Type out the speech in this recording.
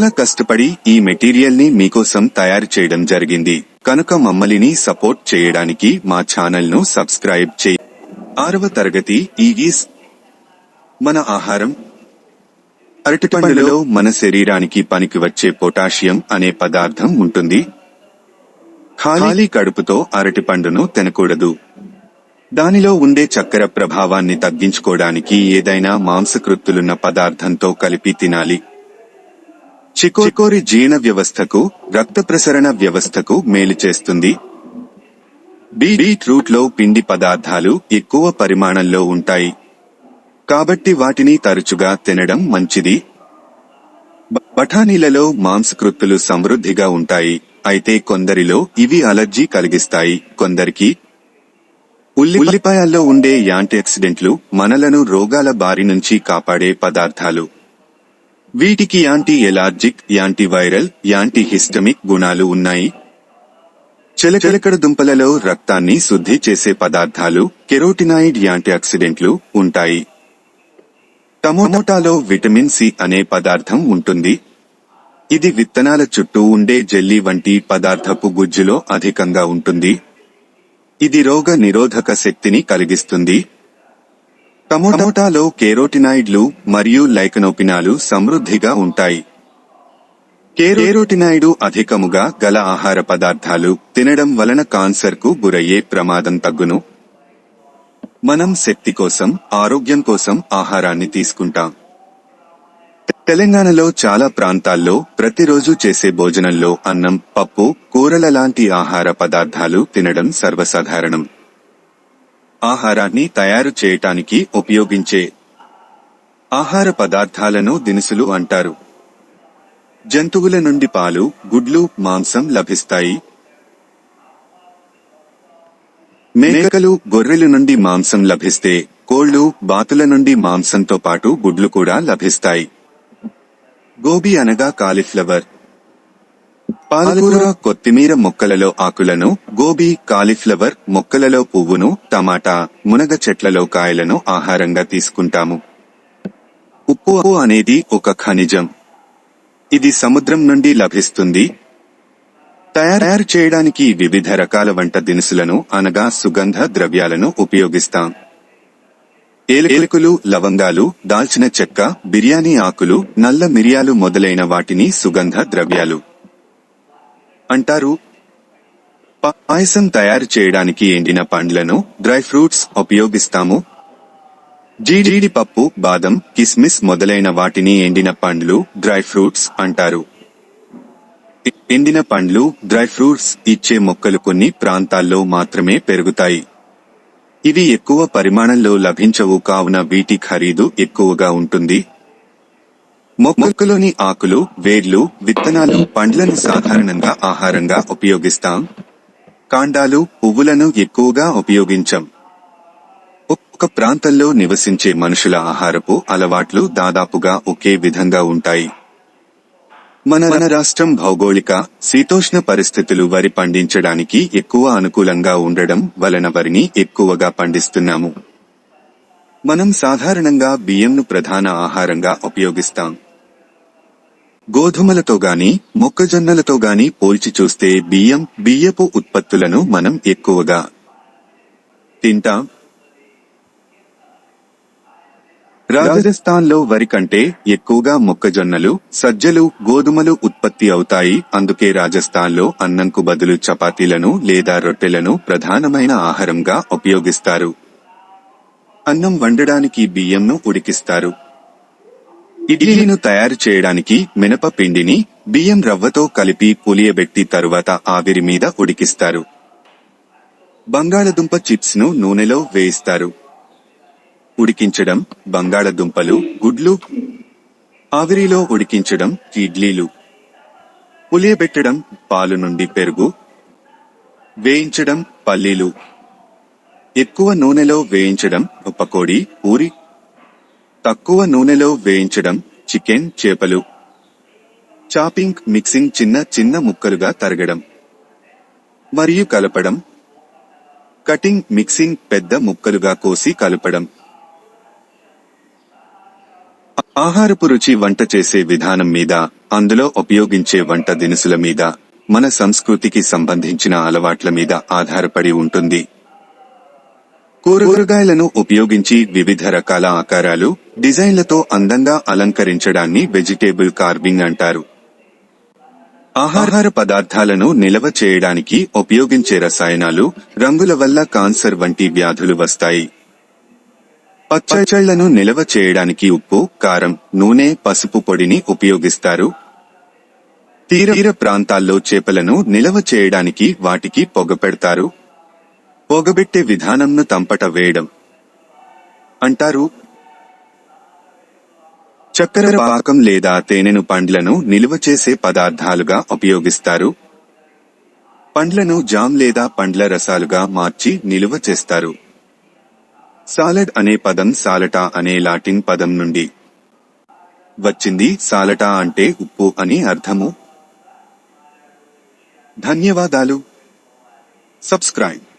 చాలా కష్టపడి ఈ మెటీరియల్ని మీకోసం తయారు చేయడం జరిగింది. కనుక మమ్మల్ని సపోర్ట్ చేయడానికి మా ఛానల్ను సబ్స్క్రైబ్ చేయ. ఆరవ తరగతి ఈగీస్. మన ఆహారం. అరటిపండులో మన శరీరానికి పనికి వచ్చే పొటాషియం అనే పదార్థం ఉంటుంది. ఖాళీ కడుపుతో అరటిపండును తినకూడదు. దానిలో ఉండే చక్కెర ప్రభావాన్ని తగ్గించుకోవడానికి ఏదైనా మాంసకృత్తులున్న పదార్థంతో కలిపి తినాలి. చికోరి జీర్ణ వ్యవస్థకు రక్త ప్రసరణ వ్యవస్థకు మేలు చేస్తుంది. బీట్రూట్లో పిండి పదార్థాలు ఎక్కువ పరిమాణంలో ఉంటాయి. కాబట్టి వాటిని తరచుగా తినడం మంచిది. బఠానీలలో మాంసకృత్తులు సమృద్ధిగా ఉంటాయి. అయితే కొందరిలో ఇవి అలర్జీ కలిగిస్తాయి. కొందరికి ఉల్లి ఉల్లిపాయల్లో ఉండే యాంటీఆక్సిడెంట్లు మనలను రోగాల బారి నుంచి కాపాడే పదార్థాలు. వీటికి anti allergic antiviral anti histaminic గుణాలు ఉన్నాయి. చిలకడ దుంపలలో రక్తాన్ని శుద్ధి చేసే పదార్థాలు కెరోటినాయిడ్ యాంటీఆక్సిడెంట్లు ఉంటాయి. టమోటాలో విటమిన్ సి అనే పదార్థం ఉంటుంది. ఇది విత్తనాల చుట్టూ ఉండే జెల్లీ వంటి పదార్థపు గుజ్జులో అధికంగా ఉంటుంది. ఇది రోగ నిరోధక శక్తిని కలిగిస్తుంది. టమోటాలో కేరోటినాయిడ్లు మరియు లైకనోపినాలు సమృద్ధిగా ఉంటాయి. కేరోటినాయిడు అధికముగా గల ఆహార పదార్థాలు తినడం వలన కాన్సర్కు గురయ్యే ప్రమాదం తగ్గును. మనం శక్తి కోసం ఆరోగ్యం కోసం ఆహారాన్ని తీసుకుంటాం. తెలంగాణలో చాలా ప్రాంతాల్లో ప్రతిరోజు చేసే భోజనంలో అన్నం పప్పు కూరల లాంటి ఆహార పదార్థాలు తినడం సర్వసాధారణం. ఆహారాన్ని తయారు చేయటానికి ఉపయోగించే ఆహార పదార్థాలను దినుసులు అంటారు. జంతువుల నుండి పాలు గుడ్లు మాంసం లభిస్తాయి. మేకలు గొర్రెల నుండి మాంసం లభిస్తే కోళ్ళు బాతుల నుండి మాంసంతో పాటు గుడ్లు కూడా లభిస్తాయి. గోబీ అనగా కాలీఫ్లవర్. పాలకూర కొత్తిమీర మొక్కలలో ఆకులను గోబీ కాలీఫ్లవర్ మొక్కలలో పువ్వును టమాటా మునగ చెట్లలో కాయలను ఆహారంగా తీసుకుంటాము. ఉప్పు అనేది ఒక ఖనిజం. ఇది సముద్రం నుండి లభిస్తుంది. తయారు చేయడానికి వివిధ రకాల వంట దినుసులను అనగా సుగంధ ద్రవ్యాలను ఉపయోగిస్తాం. ఏలకులు లవంగాలు దాల్చిన చెక్క బిర్యానీ ఆకులు నల్ల మిరియాలు మొదలైన వాటిని సుగంధ ద్రవ్యాలు. అంటారు పాయసం తయారు చేయడానికి ఎండిన పండ్లను డ్రై ఫ్రూట్స్ ఉపయోగిస్తాము. జీడిపప్పు బాదం కిస్మిస్ మొదలైన వాటిని ఎండిన పండ్లు డ్రై ఫ్రూట్స్ అంటారు. ఎండిన పండ్లు డ్రై ఫ్రూట్స్ ఇచ్చే మొక్కలు కొన్ని ప్రాంతాల్లో మాత్రమే పెరుగుతాయి. ఇవి ఎక్కువ పరిమాణంలో లభించవు కావున వీటి ఖరీదు ఎక్కువగా ఉంటుంది. మొక్కలోని ఆకులు వేర్లు విత్తనాలు పండ్లను సాధారణంగా ఆహారంగా ఉపయోగిస్తాం. కాండాలు పువ్వులను ఎక్కువగా ఉపయోగించం. ఒక్కొక్క ప్రాంతంలో నివసించే మనుషుల ఆహారపు అలవాట్లు దాదాపుగా ఒకే విధంగా ఉంటాయి. మన మన రాష్ట్రం భౌగోళిక శీతోష్ణ పరిస్థితులు వరి పండించడానికి ఎక్కువ అనుకూలంగా ఉండడం వలన వరిని ఎక్కువగా పండిస్తున్నాము. మనం సాధారణంగా బియ్యంను ప్రధాన ఆహారంగా ఉపయోగిస్తాం. గోధుమలతో గాని మొక్కజొన్నలతో గాని పోల్చి చూస్తే బియ్యం బియ్యపు ఉత్పత్తులను మనం ఎక్కువగా తింటాం. రాజస్థాన్లో వరి కంటే ఎక్కువగా మొక్కజొన్నలు సజ్జలు గోధుమలు ఉత్పత్తి అవుతాయి. అందుకే రాజస్థాన్లో అన్నంకు బదులు చపాతీలను లేదా రొట్టెలను ప్రధానమైన ఆహారంగా ఉపయోగిస్తారు. అన్నం వండడానికి బియ్యంను ఉడికిస్తారు. ఇడ్లీను తయారు చేయడానికి మినప పిండిని బియ్యం రవ్వతో కలిపి పులియబెట్టి తరువాత ఆవిరి మీద ఉడికిస్తారు. బంగాళదుంప చిప్స్ను నూనెలో వేయిస్తారు. ఉడికించడం బంగాళదుంపలు గుడ్లు ఆవిరిలో ఉడికించడం ఇడ్లీలు. పులియబెట్టడం పాలు నుండి పెరుగు. వేయించడం పల్లీలు. ఎక్కువ నూనెలో వేయించడం ఉప్పకోడి పూరి తక్కువ నూనెలో వేయించడం చికెన్ చేపలు. చాపింగ్ మిక్సింగ్ చిన్న చిన్న ముక్కలుగా తరగడం. మరియు కలపడం. కటింగ్ మిక్సింగ్ పెద్ద ముక్కలుగా కోసి కలపడం. ఆహారపు రుచి వంట చేసే విధానం మీద అందులో ఉపయోగించే వంట దినుసుల మీద మన సంస్కృతికి సంబంధించిన అలవాట్ల మీద ఆధారపడి ఉంటుంది. కూరగాయలను ఉపయోగించి వివిధ రకాల ఆకారాలు డిజైన్లతో అందంగా అలంకరించడాన్ని వెజిటేబుల్ కార్వింగ్ అంటారు. ఆహార పదార్థాలను నిల్వ చేయడానికి ఉపయోగించే రసాయనాలు రంగుల వల్ల కాన్సర్ వంటి వ్యాధులు వస్తాయి. పచ్చళ్ళను నిల్వ చేయడానికి ఉప్పు కారం నూనె పసుపు పొడిని ఉపయోగిస్తారు. తీర తీర ప్రాంతాల్లో చేపలను నిల్వ చేయడానికి వాటికి పొగ పెడతారు. పొగబెట్టే విధానంను తంపట వేయడం. అంటారు చక్కెర పాకం లేదా తేనెను పండ్లను నిలువ చేసే పదార్థాలుగా ఉపయోగిస్తారు. పండ్లను జామ్ లేదా పండ్ల రసాలుగా మార్చి నిలువ చేస్తారు. సాలడ్ అనే పదం సాలటా అనే లాటిన్ పదం నుండి వచ్చింది. సాలటా అంటే ఉప్పు అని అర్థము. ధన్యవాదాలు. సబ్స్క్రైబ్.